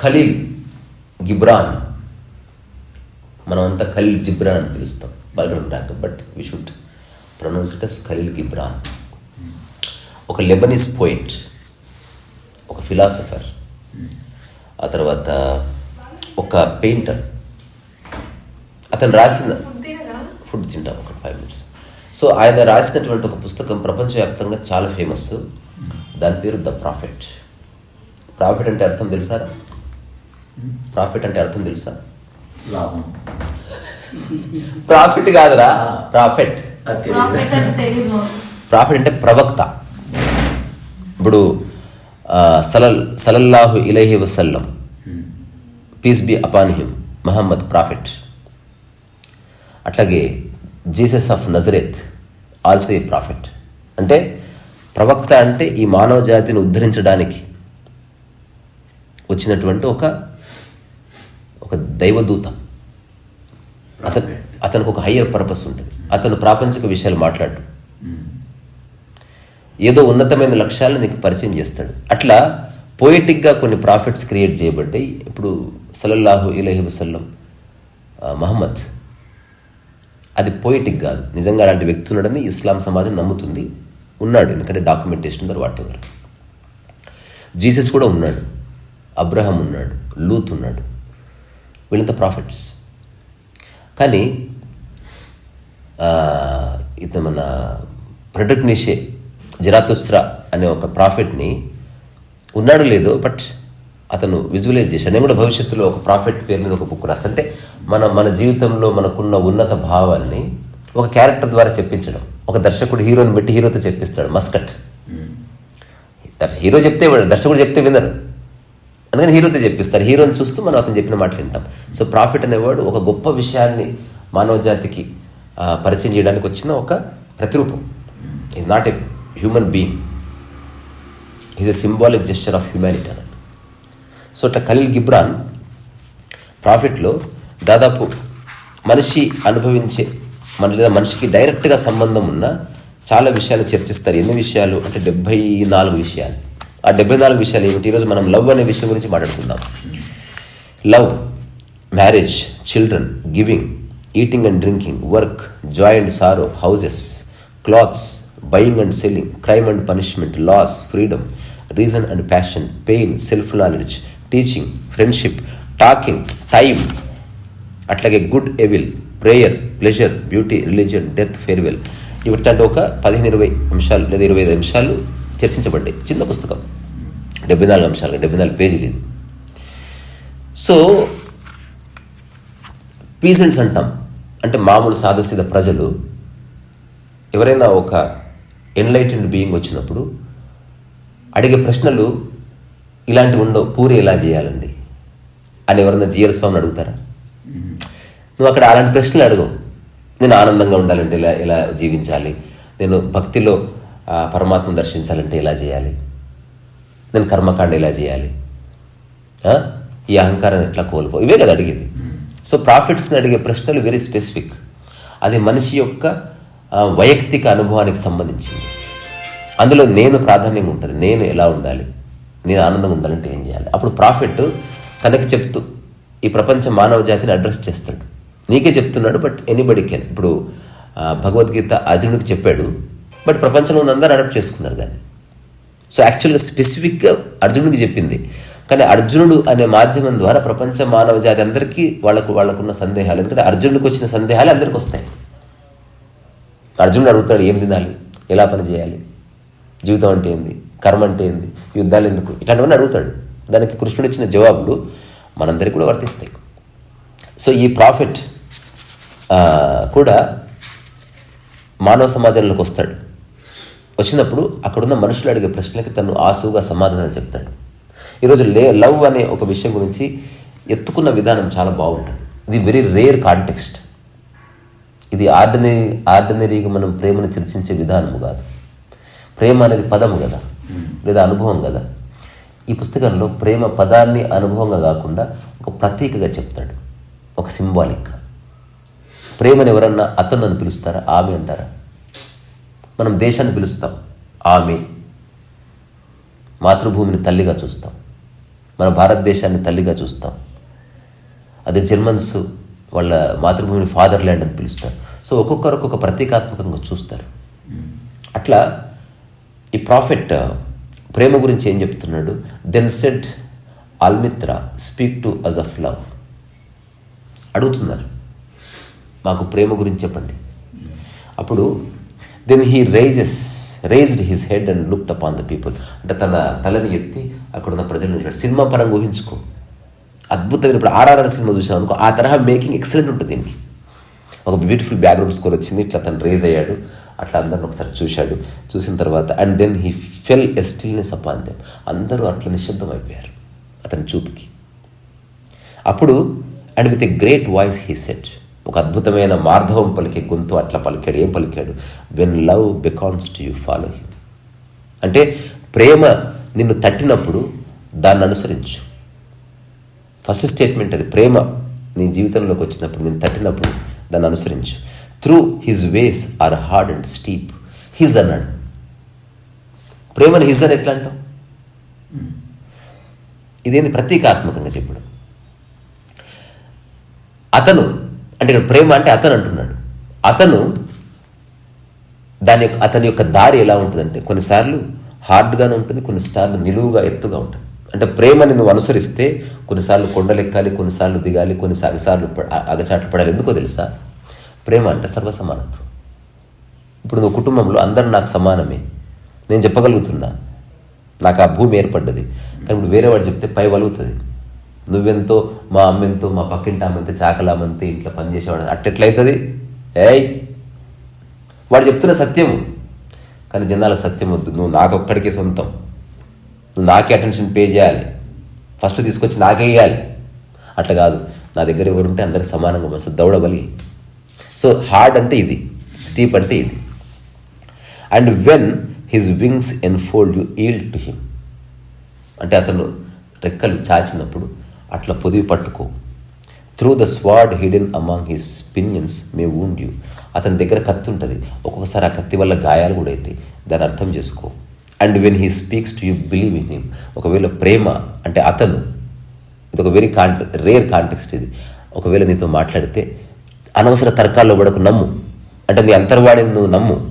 ఖలీల్ గిబ్రాన్. మనం అంతా ఖలీల్ జిబ్రాన్ అని పిలుస్తాం. పలకడం but we should pronounce it as Khalil Gibran. ఒక లెబనీస్ పోయిట్ ఒక ఫిలాసఫర్ ఆ తర్వాత ఒక పెయింటర్ అతను రాసిన ఫుడ్ తింటాం ఒక సో ఆయన రాసినటువంటి ఒక పుస్తకం ప్రపంచవ్యాప్తంగా చాలా ఫేమస్ దాని పేరు ద ప్రాఫిట్ ప్రాఫిట్ అంటే అర్థం తెలుసా? ప్రాఫిట్ అంటే అర్థం తెలుసా? లాభం. ప్రాఫిట్ కాదురా ప్రాఫిట్. ప్రాఫిట్ అంటే తెలియదు. ప్రాఫిట్ అంటే ప్రవక్త. ఇప్పుడు సలల్ సలల్లాహు ఇలహి వసల్లం. Peace be upon him Muhammad prophet అట్లాగే Jesus of Nazareth also a prophet. అంటే ప్రవక్త అంటే ఈ మానవ జాతిని ఉద్ధరించడానికి వచ్చినటువంటి ఒక ఒక దైవదూత. అతను అతనికి ఒక హయ్యర్ పర్పస్ ఉంటుంది. అతను ప్రాపంచిక విషయాలు మాట్లాడు. ఏదో ఉన్నతమైన లక్ష్యాలను నీకు పరిచయం చేస్తాడు. అట్లా పోయిటిక్గా కొన్ని ప్రాఫిట్స్ క్రియేట్ చేయబడ్డాయి. ఇప్పుడు సలల్లాహు ఇలహి వసల్లం మహమ్మద్ అది పోయిటిక్ కాదు. నిజంగా అలాంటి వ్యక్తి ఉన్నాడని ఇస్లాం సమాజం నమ్ముతుంది. ఉన్నాడు. ఎందుకంటే డాక్యుమెంటేషన్ ఉన్నారు వాట్ ఎవర్ జీసస్ కూడా ఉన్నాడు. అబ్రహం ఉన్నాడు. లూత్ ఉన్నాడు. వీళ్ళంతా ప్రాఫిట్స్ కానీ ఇతను మన ప్రొడక్ట్ నిషే అనే ఒక ప్రాఫిట్ని ఉన్నాడు లేదో బట్ అతను విజువలైజ్ చేశాడు. నేను కూడా భవిష్యత్తులో ఒక ప్రాఫిట్ పేరు మీద ఒక బుక్ రాస్తా అంటే మన మన జీవితంలో మనకున్న ఉన్నత భావాన్ని ఒక క్యారెక్టర్ ద్వారా చెప్పించడం. ఒక దర్శకుడు హీరోని పెట్టి హీరోతో చెప్పిస్తాడు. మస్కట్. హీరో చెప్తే దర్శకుడు చెప్తే వినరు. అందుకని హీరోతో చెప్పిస్తారు. హీరోని చూస్తూ మనం అతను చెప్పిన మాటలు వింటాం. సో ప్రాఫిట్ అనేవాడు ఒక గొప్ప విషయాన్ని మానవ జాతికి పరిచయం చేయడానికి వచ్చిన ఒక ప్రతిరూపం. Is not a human being is a symbolic gesture of humanity అని సో అట్లా ఖలీల్ గిబ్రాన్ ప్రాఫిట్లో దాదాపు మనిషి అనుభవించే మన లేదా మనిషికి డైరెక్ట్గా సంబంధం ఉన్న చాలా విషయాలు చర్చిస్తారు. ఎన్ని విషయాలు? అంటే డెబ్బై నాలుగు విషయాలు. ఆ డెబ్బై నాలుగు విషయాలు ఏమిటి? ఈరోజు మనం లవ్ అనే విషయం గురించి మాట్లాడుకుందాం. Love marriage children giving eating and drinking work joy and sorrow houses clothes buying and selling crime and punishment laws freedom reason and passion pain self knowledge teaching friendship talking time అట్లాగే good evil prayer pleasure beauty religion death farewell ఇవిటంటే ఒక పదిహేను ఇరవై అంశాలు లేదా ఇరవై ఐదు అంశాలు చర్చించబడ్డాయి. చిన్న పుస్తకం. డెబ్బై నాలుగు అంశాలు డెబ్బై నాలుగు పేజీలు ఇది. సో పీజెంట్స్ అంటాం. అంటే మామూలు సాదాసీద ప్రజలు ఎవరైనా ఒక ఎన్లైటెండ్ బీయింగ్ వచ్చినప్పుడు అడిగే ప్రశ్నలు ఇలాంటివి ఉండవు. పూరి ఎలా చేయాలండి? అని ఎవరైనా జిఎల్ స్వామిని అడుగుతారా? నువ్వు అక్కడ అలాంటి ప్రశ్నలు అడుగు. నేను ఆనందంగా ఉండాలంటే ఇలా ఎలా జీవించాలి? నేను భక్తిలో పరమాత్మ దర్శించాలంటే ఎలా చేయాలి? నేను కర్మకాండ ఎలా చేయాలి? ఈ అహంకారం ఎట్లా కోల్పో ఇవే కదా అడిగేది. సో ప్రాఫిట్స్ని అడిగే ప్రశ్నలు వెరీ స్పెసిఫిక్ అది మనిషి యొక్క వైయక్తిక అనుభవానికి సంబంధించింది. అందులో నేను ప్రాధాన్యంగా ఉంటుంది. నేను ఎలా ఉండాలి? నేను ఆనందంగా ఉండాలంటే ఏం చేయాలి? అప్పుడు ప్రాఫిట్ తనకి చెప్తూ ఈ ప్రపంచ మానవ జాతిని అడ్రస్ చేస్తాడు. నీకే చెప్తున్నాడు బట్ ఎనీబడి కెన్ ఇప్పుడు భగవద్గీత అర్జునుడికి చెప్పాడు బట్ ప్రపంచంలో ఉన్న అందరూ అడాప్ట్ చేసుకున్నారు దాన్ని. సో యాక్చువల్గా స్పెసిఫిక్గా అర్జునుడికి చెప్పింది. కానీ అర్జునుడు అనే మాధ్యమం ద్వారా ప్రపంచ మానవ జాతి అందరికీ వాళ్ళకు వాళ్ళకున్న సందేహాలు. ఎందుకంటే అర్జునుడికి వచ్చిన సందేహాలు అందరికీ వస్తాయి. అర్జునుడు అడుగుతాడు ఏం తినాలి? ఎలా పని చేయాలి? జీవితం అంటే ఏంది? కర్మ అంటే ఏంది? యుద్ధాలు ఎందుకు? ఇట్లాంటివన్నీ అడుగుతాడు. దానికి కృష్ణుడు ఇచ్చిన జవాబులు మనందరికీ కూడా వర్తిస్తాయి. సో ఈ ప్రాఫిట్ కూడా మానవ సమాజంలోకి వస్తాడు. వచ్చినప్పుడు అక్కడున్న మనుషులు అడిగే ప్రశ్నలకి తను ఆసువుగా సమాధానం చెప్తాడు. ఈరోజు లే లవ్ అనే ఒక విషయం గురించి ఎత్తుకున్న విధానం చాలా బాగుంటుంది. ఇది వెరీ రేర్ కాంటెక్స్ట్ ఇది ఆర్డినరీ ఆర్డినరీగా మనం ప్రేమను చర్చించే విధానము కాదు. ప్రేమ అనేది పదము కదా. లేదా అనుభవం కదా. ఈ పుస్తకంలో ప్రేమ పదాన్ని అనుభవంగా కాకుండా ఒక ప్రతీకగా చెప్తాడు. ఒక సింబాలిక్ ప్రేమను ఎవరన్నా అతను అని పిలుస్తారా? ఆమె అంటారా? మనం దేశాన్ని పిలుస్తాం. ఆమె. మాతృభూమిని తల్లిగా చూస్తాం. మన భారతదేశాన్ని తల్లిగా చూస్తాం. అదే జర్మన్స్ వాళ్ళ మాతృభూమిని ఫాదర్ ల్యాండ్ అని పిలుస్తారు. సో ఒక్కొక్కరు ఒక్కొక్క ప్రతీకాత్మకంగా చూస్తారు. అట్లా ఈ ప్రాఫిట్ uh, ప్రేమ గురించి ఏం చెప్తున్నాడు? Then said Almitra speak to us of love అడుగుతున్నారు. మాకు ప్రేమ గురించి చెప్పండి. అప్పుడు then he rises raised his head and looked up on the people అంటే తన తలని ఎత్తి అక్కడ ఉన్న ప్రజలు చూశాడు. సినిమా పరంగా ఊహించుకో. అద్భుతమైన ఇప్పుడు ఆర్ఆర్ఆర్ సినిమా చూసాం అనుకో. ఆ తరహా మేకింగ్ ఎక్సలెంట్ ఉంటుంది దీనికి. ఒక బ్యూటిఫుల్ బ్యాక్గ్రౌండ్ స్కోర్ వచ్చింది. ఇట్లా రేజ్ అయ్యాడు. అట్లా అందరిని ఒకసారి చూశాడు. చూసిన తర్వాత and then he fell a stillness upon them అందరూ అట్లా నిశ్శబ్దం అయిపోయారు అతని చూపుకి. అప్పుడు and with a great voice he said ఒక అద్భుతమైన మార్ధవం పలికే గొంతు అట్లా పలికాడు. ఏం పలికాడు? When love beckons to you follow him అంటే ప్రేమ నిన్ను తట్టినప్పుడు దాన్ని అనుసరించు. ఫస్ట్ స్టేట్మెంట్ అది ప్రేమ నీ జీవితంలోకి వచ్చినప్పుడు నేను తట్టినప్పుడు దాన్ని అనుసరించు. Through his ways are hard and steep his అన్నాడు ప్రేమను హిజ్ అని ఎట్లా అంటాం? ఇదేంది ప్రతీకాత్మకంగా చెప్పడం. అతను అంటే ఇక్కడ ప్రేమ అంటే అతను అంటున్నాడు. అతను దాని యొక్క అతని యొక్క దారి ఎలా ఉంటుందంటే కొన్నిసార్లు హార్డ్గానే ఉంటుంది కొన్నిసార్లు నిలువుగా ఎత్తుగా ఉంటుంది. అంటే ప్రేమని నువ్వు అనుసరిస్తే కొన్నిసార్లు కొండలెక్కాలి కొన్నిసార్లు దిగాలి కొన్నిసార్లు అగచాట్లు పడాలి. ఎందుకో తెలుసా? ప్రేమ అంటే సర్వసమానత్వం. ఇప్పుడు నువ్వు కుటుంబంలో అందరూ నాకు సమానమే. నేను చెప్పగలుగుతున్నా. నాకు ఆ భూమి ఏర్పడ్డది. కానీ ఇప్పుడు వేరే వాడు చెప్తే పై వలుగుతుంది. నువ్వెంతో మా అమ్మెంతో మా పక్కింటి అమ్మెంతో చాకలామంతే ఇంట్లో పనిచేసేవాడు అట్టెట్లయితుంది ఏయ్! వాడు చెప్తున్న సత్యం కానీ జనాలకు సత్యం వద్దు. నువ్వు నాకొక్కడికే సొంతం. నువ్వు నాకే అటెన్షన్ పే చేయాలి. ఫస్ట్ తీసుకొచ్చి నాకే ఇవ్వాలి అట్లా కాదు. నా దగ్గర ఎవరుంటే అందరికి సమానంగా వస్తుంది దౌడబలి. సో హార్డ్ అంటే ఇది స్టీప్ అంటే ఇది. And when his wings enfold you yield to him అంటే అతను రెక్కలు చాచినప్పుడు అట్లా పొదివి పట్టుకో. Through the sword hidden among his pinions may wound you అతని దగ్గర కత్తి ఉంటుంది. ఒక్కొక్కసారి ఆ కత్తి వల్ల గాయాలు కూడా అవుతాయి దాన్ని అర్థం చేసుకో. And when he speaks to you believe in him ఒకవేళ ప్రేమ అంటే అతను ఇది ఒక వెరీ కాంట రేర్ కాంటెక్స్ట్ ఇది. ఒకవేళ నీతో మాట్లాడితే అనవసర తర్కాల్లో పడకు నమ్ము. అంటే నీ అంతర్వాడిని నువ్వు నమ్ము.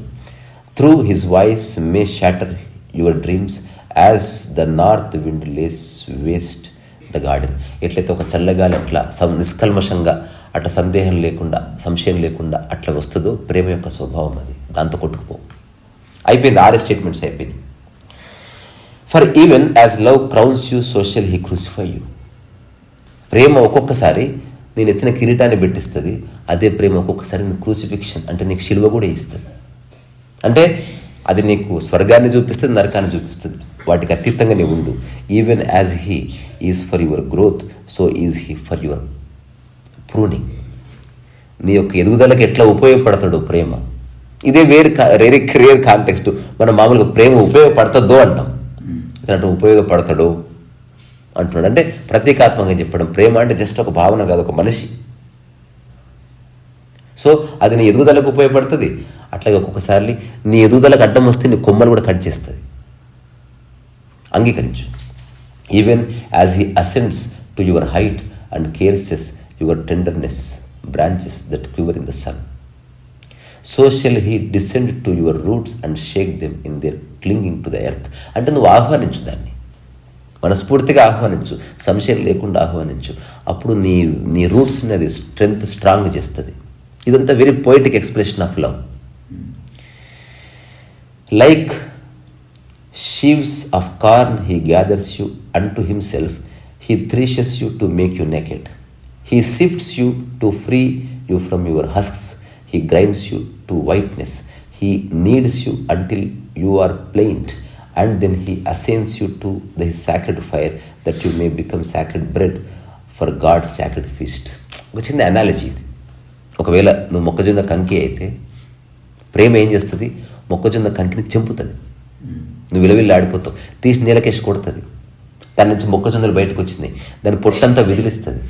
Through his voice may shatter your dreams as the north wind lays waste the garden ఎట్లయితే ఒక చల్లగాలి అట్లా సం నిష్కల్మషంగా అట్లా సందేహం లేకుండా సంశయం లేకుండా అట్లా వస్తుందో ప్రేమ యొక్క స్వభావం అది. దాంతో కొట్టుకుపో. అయిపోయింది ఆరే స్టేట్మెంట్స్ అయిపోయింది for even as love crowns you so shall he crucify you ప్రేమ ఒక్కొక్కసారి నేను ఎత్తిన కిరీటాన్ని పెట్టిస్తుంది. అదే ప్రేమ ఒక్కొక్కసారి నీకు క్రూసిఫిక్షన్ అంటే నీకు శిలువ కూడా ఇస్తుంది అంటే అది నీకు స్వర్గాన్ని చూపిస్తుంది నరకాన్ని చూపిస్తుంది. వాటికి అతీతంగా నీవు ఉండు. Even as he is for your growth so is he for your pruning నీ యొక్క ఎదుగుదలకి ఎట్లా ఉపయోగపడతాడు ప్రేమ. ఇదే వేరే రేరే రేర్ కాంటెక్స్ట్ మనం మామూలుగా ప్రేమ ఉపయోగపడుతుందో అంటాం. అంటే ఉపయోగపడతాడు అంటున్నాడు. అంటే ప్రతీకాత్మకంగా చెప్పడం ప్రేమ అంటే జస్ట్ ఒక భావన కాదు ఒక మనిషి. సో అది నీ ఎదుగుదలకు ఉపయోగపడుతుంది. అట్లాగే ఒక్కొక్కసారి నీ ఎదుగుదలకు అడ్డం వస్తే నీ కొమ్మలు కూడా కట్ చేస్తుంది అంగీకరించు. Even as he ascends to your height and caresses your tenderness branches that quiver in the sun so shall he descend to your roots and shake them in their clinging to the earth అంటే నువ్వు ఆహ్వానించు దాన్ని. మనస్ఫూర్తిగా ఆహ్వానించు సంశయం లేకుండా ఆహ్వానించు. అప్పుడు నీ నీ రూట్స్ని అది స్ట్రెంగ్త్ స్ట్రాంగ్ చేస్తుంది. ఇదంతా very poetic expression of love like sheaves of corn he gathers you unto himself he threshes you to make you naked he sifts you to free you from your husks he grinds you to whiteness he kneads you until you are pliant and then he assigns you to the his sacred fire that you may become sacred bread for God sacred feast ఒక చిన్న analogy ఇది. ఒకవేళ నువ్వు మొక్కజొన్న కంకి అయితే ప్రేమ ఏం చేస్తుంది? మొక్కజొన్న కంకిని చెంపుతుంది. నువ్వు విలవిల్లి ఆడిపోతావు. తీసి నీలకేసి కొడుతుంది. దాని నుంచి మొక్కజొన్నలు బయటకు వచ్చింది దాని పొట్టంతా విదిలిస్తుంది.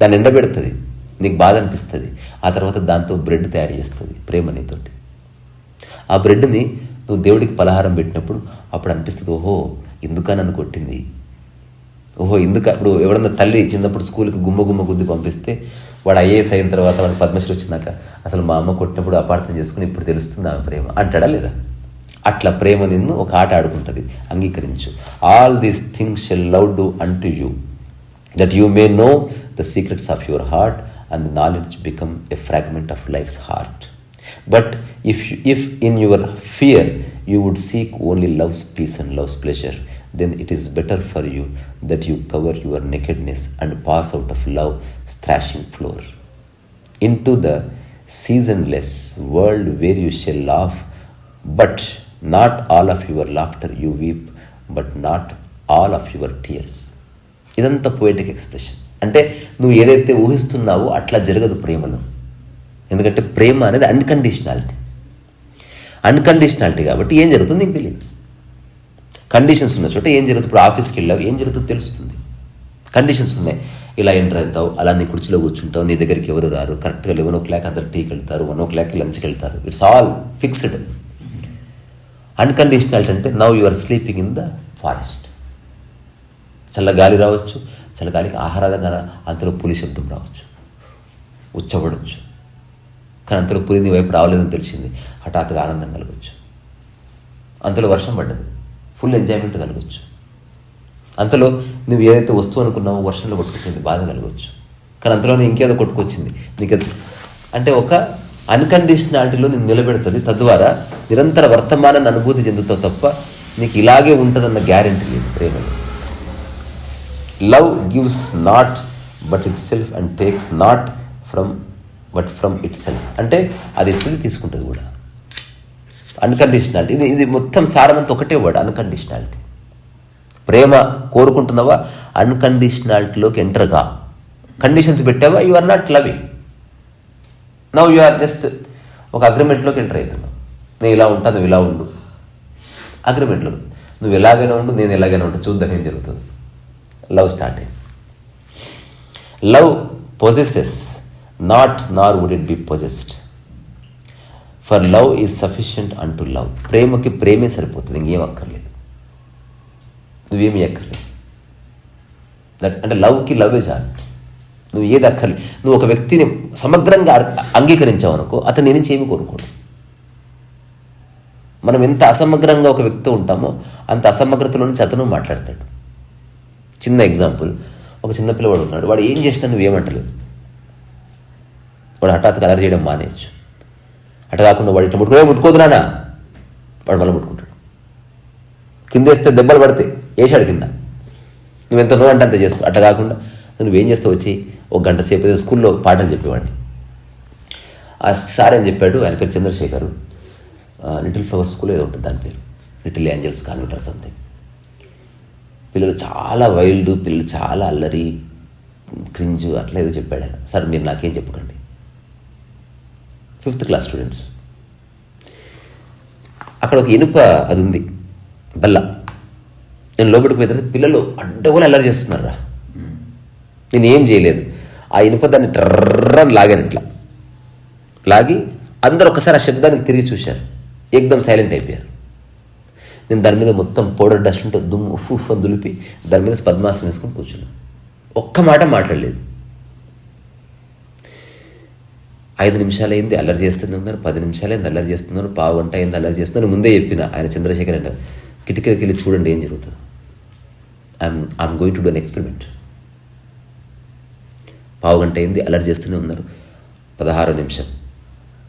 దాన్ని ఎండబెడుతుంది. నీకు బాధ అనిపిస్తుంది. ఆ తర్వాత దాంతో బ్రెడ్ తయారు చేస్తుంది ప్రేమ నీతోటి. ఆ బ్రెడ్ని నువ్వు దేవుడికి పలహారం పెట్టినప్పుడు అప్పుడు అనిపిస్తుంది ఓహో ఎందుక నన్ను కొట్టింది? ఓహో ఎందుకు? ఇప్పుడు ఎవడన్నా తల్లి చిన్నప్పుడు స్కూల్కి గుమ్మ గుమ్మ గుద్ది పంపిస్తే వాడు ఐఏఎస్ అయిన తర్వాత వాడు పద్మశ్రీ వచ్చినాక అసలు మా అమ్మ కొట్టినప్పుడు అపార్థం చేసుకుని ఇప్పుడు తెలుస్తుంది ఆమె ప్రేమ. అంటాడా లేదా? అట్లా ప్రేమ నిన్ను ఒక ఆట ఆడుకుంటుంది. అంగీకరించు. All these things shall love do unto you that you may know the secrets of your heart and the knowledge become a fragment of life's heart but if if in your fear you would seek only love's peace and love's pleasure then it is better for you that you cover your nakedness and pass out of love threshing floor into the seasonless world where you shall laugh but not all of your laughter you weep but not all of your tears ఇదంతా poetic expression అంటే నువ్వు ఏదైతే ఊహిస్తున్నావో అట్లా జరగదు ప్రేమలో. ఎందుకంటే ప్రేమ అనేది అన్కండిషనాలిటీ అన్కండిషనాలిటీ కాబట్టి ఏం జరుగుతుంది నీకు తెలియదు కండిషన్స్ ఉన్న చోట ఏం జరుగుతుంది? ఇప్పుడు ఆఫీస్కి వెళ్ళావు ఏం జరుగుతుందో తెలుస్తుంది? కండిషన్స్ ఉన్నాయి. ఇలా ఎంటర్ అవుతావు అలా నీ కుర్చీలో కూర్చుంటావు నీ దగ్గరికి ఎవరు రారు? కరెక్ట్గా లెవెన్ ఓ క్లాక్ అందరు టీకి వెళ్తారు వన్ ఓ క్లాక్కి లంచ్కి వెళ్తారు. ఇట్స్ ఆల్ ఫిక్స్డ్ అన్కండిషనల్ అంటే now you are sleeping in the forest చల్ల గాలి రావచ్చు చల్ల గాలికి ఆహారాదంగా అంతలో పులి శబ్దం రావచ్చు. ఉచ్చబడవచ్చు కానీ అంతలో పులి నీ వైపు రావలేదని తెలిసింది. హఠాత్తుగా ఆనందం కలగచ్చు. అంతలో వర్షం పడ్డది. ఫుల్ ఎంజాయ్మెంట్ కలగచ్చు. అంతలో నువ్వు ఏదైతే వస్తువు అనుకున్నావో వర్షంలో కొట్టుకొచ్చింది బాధ కలగవచ్చు కానీ అంతలోనే ఇంకేదో కొట్టుకొచ్చింది. నీకు అంటే ఒక అన్కండిషనాలిటీలో నేను నిలబెడుతుంది. తద్వారా నిరంతర వర్తమానాన్ని అనుభూతి చెందుతావు తప్ప నీకు ఇలాగే ఉంటుందన్న గ్యారెంటీ లేదు ప్రేమలో. Love gives not but itself and takes not from but from itself. అంటే అది ఇస్తుంది తీసుకుంటుంది కూడా. అన్కండిషనాలిటీ ఇది ఇది మొత్తం సారమంతా ఒకటే వర్డ్ అన్కండిషనాలిటీ ప్రేమ కోరుకుంటున్నావా? అన్కండిషనాలిటీలోకి ఎంటర్ కా కండిషన్స్ పెట్టావా? You are not loving now you are just ఒక అగ్రిమెంట్లోకి ఎంటర్ అవుతున్నావు. నేను ఇలా ఉంటా నువ్వు ఇలా ఉండు. అగ్రిమెంట్లో నువ్వు ఎలాగైనా ఉండు నేను ఎలాగైనా ఉంటా చూద్దాం ఏం జరుగుతుంది. లవ్ స్టార్ట్ అయింది love possesses not nor would it be possessed for love is sufficient అంటూ లవ్ ప్రేమకి ప్రేమే సరిపోతుంది ఇంకేం అక్కర్లేదు. నువ్వేమీ అక్కర్లేదు. దట్ అంటే లవ్కి లవ్వే చాలు. నువ్వు ఏది అక్కర్లేదు. నువ్వు ఒక వ్యక్తిని సమగ్రంగా అంగీకరించావు అనుకో అతను నేను నుంచి ఏమి కోరుకోడు. మనం ఎంత అసమగ్రంగా ఒక వ్యక్తితో ఉంటామో అంత అసమగ్రతలో నుంచి అతను మాట్లాడతాడు. చిన్న ఎగ్జాంపుల్. ఒక చిన్న పిల్లవాడు ఉన్నాడు. వాడు ఏం చేసినా నువ్వేమంటలేవు. వాడు హఠాత్తుగా అలర్ చేయడం మానేయచ్చు. అట కాకుండా వాడు ఇట్లా ముట్టుకునే ముట్టుకోదు వాడు మళ్ళీ ముట్టుకుంటాడు. కిందేస్తే దెబ్బలు పడితే వేసాడు కింద. నువ్వెంత నువ్వు అంటే అంత చేస్తావు. అట్లా కాకుండా నువ్వేం చేస్తావు వచ్చి ఒక గంట సేపు ఏదో స్కూల్లో పాటలు చెప్పేవాడిని. ఆ సార్ అని చెప్పాడు? ఆయన పేరు చంద్రశేఖర్. లిటిల్ ఫ్లవర్ స్కూల్ ఏదో ఉంటుంది దాని పేరు. Little angels convent or something. పిల్లలు చాలా వైల్డ్ పిల్లలు చాలా అల్లరి క్రింజు అట్లా ఏదో చెప్పాడు ఆయన. సార్ మీరు నాకేం చెప్పకండి. Fifth class students. అక్కడ ఒక ఇనుప అది ఉంది బల్ల. నేను లోపలికి పోయిన తర్వాత పిల్లలు అడ్డగోలు అల్లరి చేస్తున్నారా నేను ఏం చేయలేదు. ఆ ఇనుప దాన్ని ట్రర్రని లాగాను ఇట్లా లాగి అందరూ ఒకసారి ఆ శబ్దానికి తిరిగి చూశారు ఏకదం సైలెంట్ అయిపోయారు నేను దాని మీద మొత్తం పౌడర్ డస్ట్ ఉంటే దుమ్ము ఉఫ్ ఉఫ్ అని దులిపి దాని మీద పద్మాసనం వేసుకొని కూర్చున్నాను ఒక్క మాట మాట్లాడలేదు ఐదు నిమిషాలు అయింది అల్లరి చేస్తుంది ఉన్నారు పది నిమిషాలైంది అల్లరి చేస్తున్నాను పావు గంట అయింది అల్లరి చేస్తున్నాను ముందే చెప్పిన ఆయన చంద్రశేఖర్ అంటారు కిటికీకి వెళ్ళి చూడండి ఏం జరుగుతుంది. I'm I'm going to do an experiment పావు గంట అయింది అల్లరి చేస్తూనే ఉన్నారు. పదహారో నిమిషం.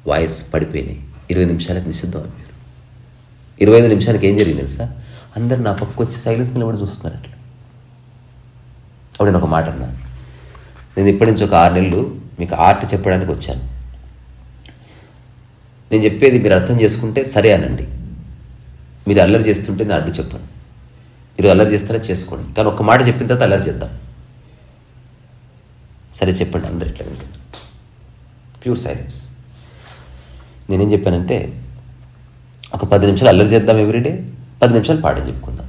వాయిస్ పడిపోయినాయి. ఇరవై నిమిషాలకు నిశ్శబ్దం అయిపోయారు ఇరవై ఐదు నిమిషానికి ఏం జరిగింది తెలుసా? అందరు నా పక్కకు వచ్చి సైలెన్స్ నిలబడి చూస్తున్నారు అట్లా. అప్పుడు నేను ఒక మాట అన్నాను. నేను ఇప్పటి నుంచి ఒక ఆరు నెలలు మీకు ఆర్ట్ చెప్పడానికి వచ్చాను. నేను చెప్పేది మీరు అర్థం చేసుకుంటే సరే అనండి. మీరు అల్లరి చేస్తుంటే నేను అడ్డు చెప్పాను. మీరు అల్లరి చేస్తారా చేసుకోండి. కానీ ఒక్క మాట చెప్పిన తర్వాత అల్లరి చేద్దాం. సరే చెప్పండి అందరు ఇట్లా వింటుంది ప్యూర్ సైలెన్స్. నేనేం చెప్పానంటే ఒక పది నిమిషాలు అల్లరి చేద్దాం ఎవ్రీడే పది నిమిషాలు పాఠం చెప్పుకుందాం.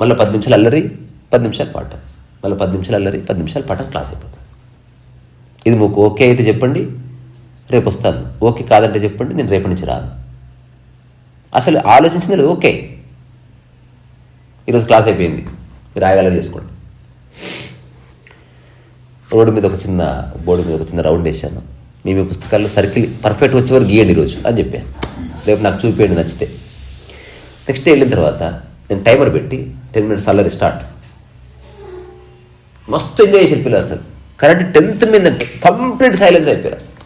మళ్ళీ పది నిమిషాలు అల్లరి పది నిమిషాలు పాఠం. మళ్ళీ పది నిమిషాలు అల్లరి పది నిమిషాలు పాఠం క్లాస్ అయిపోతుంది ఇది మీకు ఓకే అయితే చెప్పండి. రేపు వస్తాను ఓకే కాదంటే చెప్పండి నేను రేపటి నుంచి రాను. అసలు ఆలోచించింది లేదు ఓకే. ఈరోజు క్లాస్ అయిపోయింది. మీరు ఆగాలని చేసుకోండి. రోడ్డు మీద ఒక చిన్న బోర్డు మీద ఒక చిన్న రౌండ్ వేసాను మీ మీ పుస్తకాల్లో సర్కిల్ పర్ఫెక్ట్ వచ్చే వరకు గీయండి ఈరోజు అని చెప్పాను. రేపు నాకు చూపేయండి నచ్చితే. నెక్స్ట్ డే వెళ్ళిన తర్వాత నేను టైమర్ పెట్టి టెన్ మినిట్స్ అల్లరి స్టార్ట్. మస్తు ఎంజాయ్ చేసి పిల్లలు అసలు. కరెంట్ టెన్త్ మీద కంప్లీట్ సైలెన్స్ అయిపోయారు అసలు.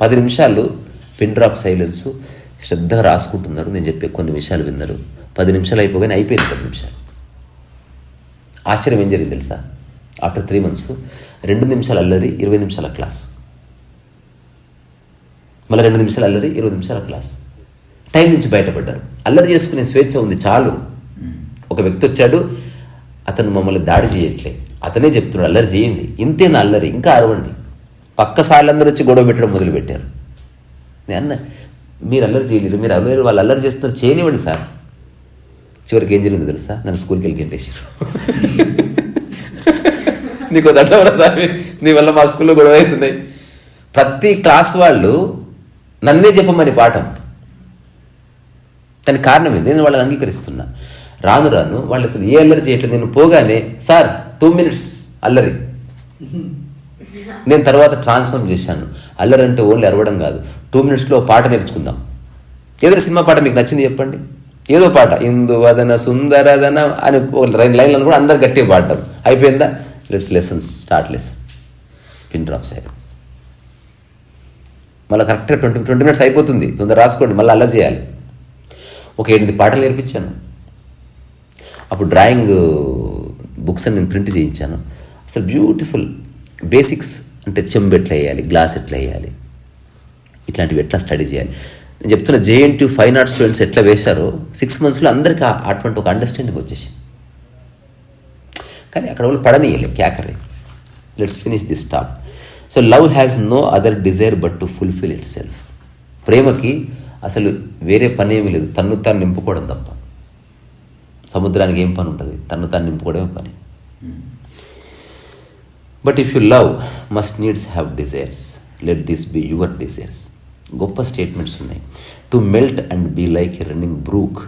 పది నిమిషాలు పిన్ డ్రాప్ సైలెన్స్ శ్రద్ధగా రాసుకుంటున్నారు. నేను చెప్పే కొన్ని విషయాలు విన్నారు. పది నిమిషాలు అయిపోగానే అయిపోయింది పది నిమిషాలు. ఆశ్చర్యం ఏం జరిగింది తెలుసా? ఆఫ్టర్ త్రీ మంత్స్ రెండు నిమిషాలు అల్లరి ఇరవై నిమిషాల క్లాస్ మళ్ళీ రెండు నిమిషాలు అల్లరి ఇరవై నిమిషాల క్లాస్ టైం నుంచి బయటపడ్డారు. అల్లరి చేసుకునే స్వేచ్ఛ ఉంది చాలు. ఒక వ్యక్తి వచ్చాడు అతను మమ్మల్ని దాడి చేయట్లే. అతనే చెప్తున్నాడు అల్లరి చేయండి. ఇంతే నా అల్లరి ఇంకా అరవండి. పక్క సార్లందరూ వచ్చి గొడవ పెట్టడం మొదలుపెట్టారు. నేను అన్న మీరు అల్లరి చేయలేరు మీరు అల్లరి వాళ్ళు అల్లరి చేస్తున్నారు చేయనివ్వండి సార్. చివరికి ఏం జరిగిందో తెలుసా? నన్ను స్కూల్కి వెళ్ళి గెంటేసారు నీకు దండవరా సార్ నీ వల్ల మా స్కూల్లో గొడవ అవుతుంది ప్రతి క్లాస్ వాళ్ళు నన్నే చెప్పమని పాఠం. దానికి కారణం ఏంది? నేను వాళ్ళని అంగీకరిస్తున్నా. రాను రాను వాళ్ళు అసలు ఏ అల్లరి చేయట్లేదు. నేను పోగానే సార్ టూ మినిట్స్ అల్లరి. నేను తర్వాత ట్రాన్స్ఫర్మ్ చేశాను. అల్లరంటే ఓన్లీ అరవడం కాదు. టూ మినిట్స్లో పాట నేర్చుకుందాం. ఏదో సినిమా పాట మీకు నచ్చింది చెప్పండి. ఏదో పాట. ఇందువదన సుందరదన అని ఒక రెండు లైన్లను కూడా అందరు గట్టిగా పాడటం అయిపోయిందా? Let's lessons start lesson pin drop silence మళ్ళీ కరెక్ట్గా ట్వంటీ ట్వంటీ మినిట్స్ అయిపోతుంది. తొందర రాసుకోండి. మళ్ళీ అల్లరి చేయాలి. ఒక ఎనిమిది పాటలు నేర్పించాను. అప్పుడు డ్రాయింగ్ బుక్స్ అని నేను ప్రింట్ చేయించాను. అసలు బ్యూటిఫుల్ బేసిక్స్ అంటే చెంబు ఎట్లా వేయాలి? గ్లాస్ ఎట్లా వేయాలి? ఇట్లాంటివి ఎట్లా స్టడీ చేయాలి? నేను చెప్తున్న జేఎన్టీ ఫైన్ ఆర్ట్స్ స్టూడెంట్స్ ఎట్లా వేశారో సిక్స్ మంత్స్లో అందరికీ అటువంటి ఒక అండర్స్టాండింగ్ వచ్చేసింది. కానీ అక్కడ వాళ్ళు పడనీయలే క్యాకరే let's finish this top so love has no other desire but to fulfil itself ప్రేమకి అసలు వేరే పని ఏమీ లేదు. తన్ను తాను నింపుకోవడం తప్ప. సముద్రానికి ఏం పని ఉంటుంది? తన్ను తాను నింపుకోవడమే పని. But if you love must needs have desires let this be your desires గొప్ప స్టేట్మెంట్స్ ఉన్నాయి. To melt and be like a running brook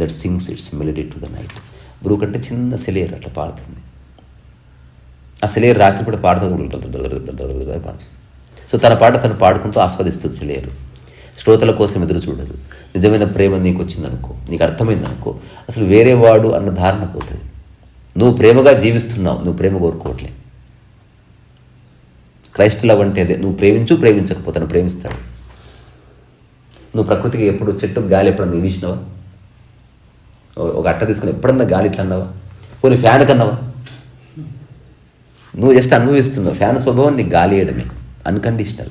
that sings its melody to the night brook అంటే చిన్న సెలేర్ అట్లా పాడుతుంది ఆ సెలేరు రాత్రి కూడా పాడుతుంది. సో తన పాట తను పాడుకుంటూ ఆస్వాదిస్తుంది సెలేరు శ్రోతల కోసం ఎదురు చూడదు. నిజమైన ప్రేమ నీకు వచ్చిందనుకో నీకు అర్థమైందనుకో అసలు వేరే వాడు అన్న ధారణ పోతుంది. నువ్వు ప్రేమగా జీవిస్తున్నావు నువ్వు ప్రేమ కోరుకోవట్లేదు క్రైస్ట్ లవ్ అంటే అదే. నువ్వు ప్రేమించు ప్రేమించకపోతాను ప్రేమిస్తాడు. నువ్వు ప్రకృతికి ఎప్పుడు చెట్టు గాలి ఎప్పుడన్నా వీసినావా? ఓ- ఒక అట్ట తీసుకుని ఎప్పుడన్నా గాలి ఇట్లా అన్నావా? పోనీ ఫ్యాన్ కన్నావా? నువ్వు జస్ట్ అనుభవిస్తున్నావు. ఫ్యాన్ స్వభావం నీకు గాలి వేయడమే. అన్కండిషనల్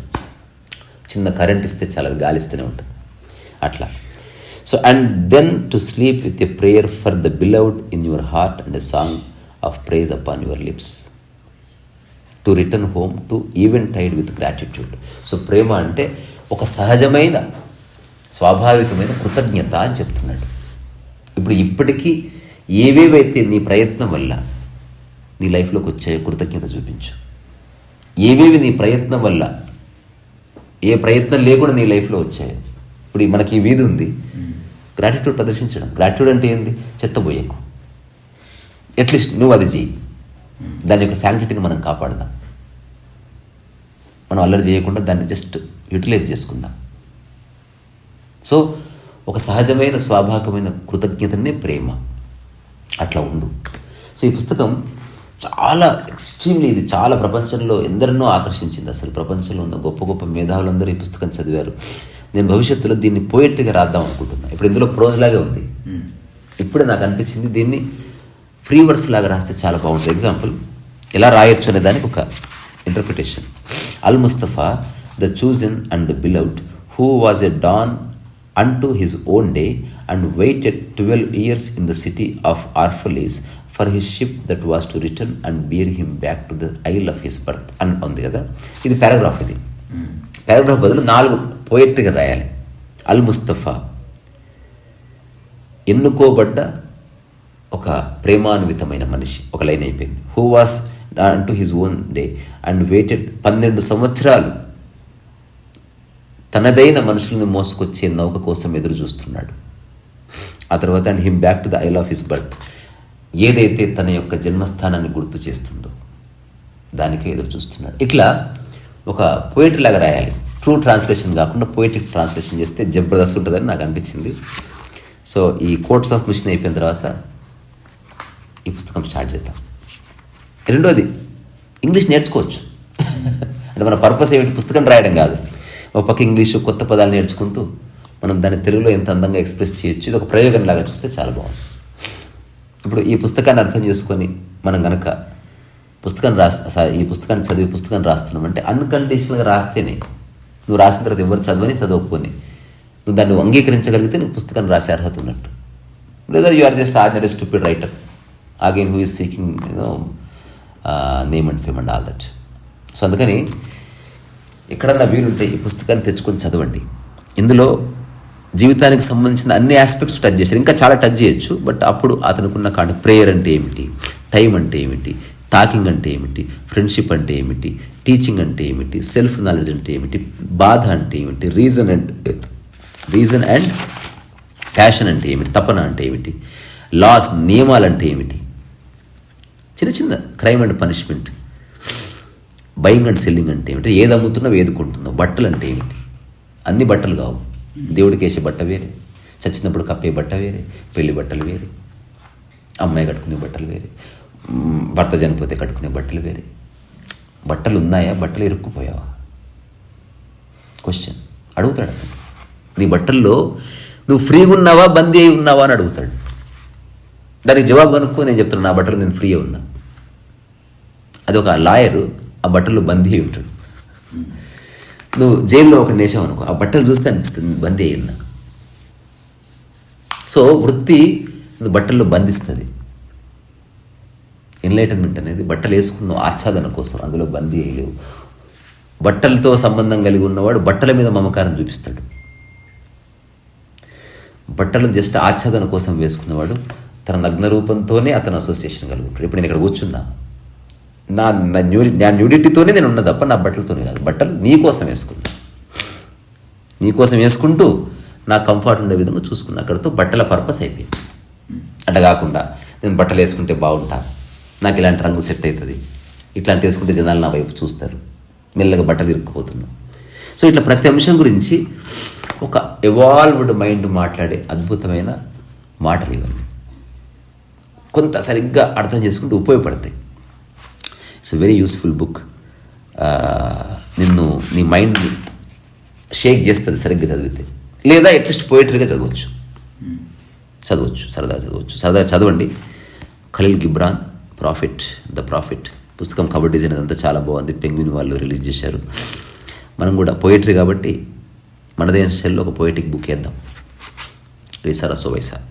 చిన్న కరెంట్ ఇస్తే చాలా గాలి ఇస్తూనే ఉంటుంది. అట్లా. So and then to sleep with a prayer for the beloved in your heart and a song of praise upon your lips to return home to eventide with gratitude so ప్రేమ అంటే ఒక సహజమైన స్వాభావికమైన కృతజ్ఞత అని చెప్తున్నాడు ఇప్పుడు ఇప్పటికీ ఏవేవైతే నీ ప్రయత్నం వల్ల నీ లైఫ్లోకి వచ్చాయో కృతజ్ఞత చూపించు ఏవేవి నీ ప్రయత్నం వల్ల ఏ ప్రయత్నం లేకుండా నీ లైఫ్లో వచ్చాయో. ఇప్పుడు మనకి ఈ వీధి ఉంది. గ్రాటిట్యూడ్ ప్రదర్శించడం. గ్రాటిట్యూడ్ అంటే ఏంది? చెత్తబోయేకు అట్లీస్ట్ నువ్వు అది చెయ్యి. దాని యొక్క శాంక్టిటీని మనం కాపాడదాం. మనం అల్లరి చేయకుండా దాన్ని జస్ట్ యూటిలైజ్ చేసుకుందాం. సో ఒక సహజమైన స్వాభావికమైన కృతజ్ఞతనే ప్రేమ. అట్లా ఉండు. సో ఈ పుస్తకం చాలా ఎక్స్ట్రీమ్లీ ఇది చాలా ప్రపంచంలో ఎందరినో ఆకర్షించింది. అసలు ప్రపంచంలో ఉన్న గొప్ప గొప్ప మేధావులందరూ ఈ పుస్తకం చదివారు. నేను భవిష్యత్తులో దీన్ని పోయిట్గా రాద్దాం అనుకుంటున్నా. ఇప్పుడు ఇందులో ప్రోజ్ లాగే ఉంది. ఇప్పుడే నాకు అనిపించింది దీన్ని ఫ్రీ వర్డ్స్ లాగా రాస్తే చాలా బాగుంటుంది. ఎగ్జాంపుల్ ఎలా రాయొచ్చు అనే దానికి ఒక interpretation Al Mustafa the chosen and the beloved who was a dawn unto his own day and waited twelve years in the city of Orphalese for his ship that was to return and bear him back to the isle of his birth అని ఉంది కదా? ఇది paragraph ఇది. Paragraph బదులు నాలుగు పోయిట్గా రాయాలి. అల్ ముస్తఫా ఎన్నుకోబడ్డ ఒక ప్రేమాన్వితమైన మనిషి ఒక లైన్ అయిపోయింది. Who was to his own day and waited పన్నెండు సంవత్సరాలు తనదైన మనుషుల్ని మోసుకొచ్చే నౌక కోసం ఎదురు చూస్తున్నాడు. ఆ తర్వాత and him back to the isle of his birth ఏదైతే తన యొక్క జన్మస్థానాన్ని గుర్తు చేస్తుందో దానికే ఎదురు చూస్తున్నాడు. ఇట్లా ఒక పోయిటరీ లాగా రాయాలి. ట్రూ ట్రాన్స్లేషన్ కాకుండా పోయిటిక్ ట్రాన్స్లేషన్ చేస్తే జబర్దస్త్ ఉంటుందని నాకు అనిపించింది. సో ఈ కోర్ట్స్ ఆఫ్ మిషన్ అయిపోయిన తర్వాత ఈ పుస్తకం స్టార్ట్ చేద్దాం. రెండోది ఇంగ్లీష్ నేర్చుకోవచ్చు. అంటే మన పర్పస్ ఏమిటి? పుస్తకం రాయడం కాదు. ఒక పక్క ఇంగ్లీషు కొత్త పదాలు నేర్చుకుంటూ మనం దాన్ని తెలుగులో ఎంత అందంగా ఎక్స్ప్రెస్ చేయొచ్చు ఇది ఒక ప్రయోగం లాగా చూస్తే చాలా బాగుంది. ఇప్పుడు ఈ పుస్తకాన్ని అర్థం చేసుకొని మనం గనక పుస్తకం రాస్ ఈ పుస్తకాన్ని చదివి పుస్తకం రాస్తున్నాం అంటే అన్కండిషనల్గా రాస్తేనే నువ్వు రాసిన తర్వాత ఎవరు చదవని చదవకపోని నువ్వు దాన్ని అంగీకరించగలిగితే నువ్వు పుస్తకం రాసే అర్హత ఉన్నట్టు. లేదా you are just ordinary stupid writer again who is seeking you know name and fame and all that so అందుకని ఎక్కడన్నా వీలుంటే ఈ పుస్తకాన్ని తెచ్చుకొని చదవండి ఇందులో జీవితానికి సంబంధించిన అన్ని ఆస్పెక్ట్స్ టచ్ చేశారు ఇంకా చాలా టచ్ చేయొచ్చు బట్ అప్పుడు అతనుకున్న కాండి ప్రేయర్ అంటే ఏమిటి టైం అంటే ఏమిటి టాకింగ్ అంటే ఏమిటి ఫ్రెండ్షిప్ అంటే ఏమిటి టీచింగ్ అంటే ఏమిటి సెల్ఫ్ నాలెడ్జ్ అంటే ఏమిటి బాధ అంటే ఏమిటి reason and reason and passion అంటే ఏమిటి తపన అంటే ఏమిటి లాస్ నియమాలు అంటే ఏమిటి చిన్న చిన్న crime and punishment buying and selling అంటే ఏమిటి? ఏది అమ్ముతున్నావు ఏది కొంటున్నావు? బట్టలు అంటే ఏమిటి? అన్ని బట్టలు కావు. దేవుడికి వేసే బట్ట వేరే. చచ్చినప్పుడు కప్పే బట్ట వేరే. పెళ్ళి బట్టలు వేరే. అమ్మాయి కట్టుకునే బట్టలు వేరే. భర్త చనిపోతే కట్టుకునే బట్టలు వేరే. బట్టలు ఉన్నాయా? బట్టలు ఇరుక్కుపోయావా? క్వశ్చన్ అడుగుతాడు నీ బట్టల్లో నువ్వు ఫ్రీగా ఉన్నావా? బందీ అయి ఉన్నావా? అని అడుగుతాడు. దానికి జవాబు కనుక్కో నేను చెప్తాను నా బట్టలు నేను ఫ్రీ ఉన్నా. అది ఒక లాయరు ఆ బట్టలు బందీ ఉంటాడు నువ్వు జైల్లో ఒక నేసావు అనుకో ఆ బట్టలు చూస్తే అనిపిస్తుంది బందీ అయి సో వృత్తి బట్టలు బట్టల్లో బంధిస్తుంది ఎన్లైటన్మెంట్ అనేది బట్టలు వేసుకున్న ఆచ్ఛాదన కోసం అందులో బందీ అయ్యలేవు. బట్టలతో సంబంధం కలిగి ఉన్నవాడు బట్టల మీద మమకారం చూపిస్తాడు. బట్టలు జస్ట్ ఆచ్ఛాదన కోసం వేసుకున్నవాడు తన నగ్న రూపంతోనే అతను అసోసియేషన్ కలుగుతాడు ఇప్పుడు నేను ఇక్కడ కూర్చున్నా. నా నా న్యూ నా న్యూడిటీతోనే నేను ఉన్నా తప్ప నా బట్టలతోనే కాదు. బట్టలు నీకోసం వేసుకున్నా. వేసుకుంటూ నా కంఫర్ట్ ఉండే విధంగా చూసుకున్నా. అక్కడితో బట్టల పర్పస్ అయిపోయింది. అట్లా కాకుండా నేను బట్టలు వేసుకుంటే బాగుంటా. నాకు ఇలాంటి రంగు సెట్ అవుతుంది. ఇట్లాంటి వేసుకుంటే జనాలు నా వైపు చూస్తారు. మెల్లగా బట్టలు ఇరుక్కుపోతున్నా. సో ఇట్లా ప్రతి అంశం గురించి ఒక ఎవాల్వ్డ్ మైండ్ మాట్లాడే అద్భుతమైన మాటలు ఇవన్నీ. కొంత సరిగ్గా అర్థం చేసుకుంటే ఉపయోగపడతాయి. ఇట్స్ వెరీ యూస్ఫుల్ బుక్ నిన్ను నీ మైండ్ని షేక్ చేస్తుంది సరిగ్గా చదివితే. లేదా అట్లీస్ట్ పోయిటరీగా చదవచ్చు. చదవచ్చు సరదా చదవచ్చు. సరదా చదవండి. Khalil Gibran prophet the prophet పుస్తకం కవర్ డిజైన్ అదంతా చాలా బాగుంది. పెంగ్విన్ వాళ్ళు రిలీజ్ చేశారు. మనం కూడా పోయిటరీ కాబట్టి మనదైన స్టైల్లో ఒక పోయిటిక్ బుక్ వేద్దాం. రీసా రసో వైసా.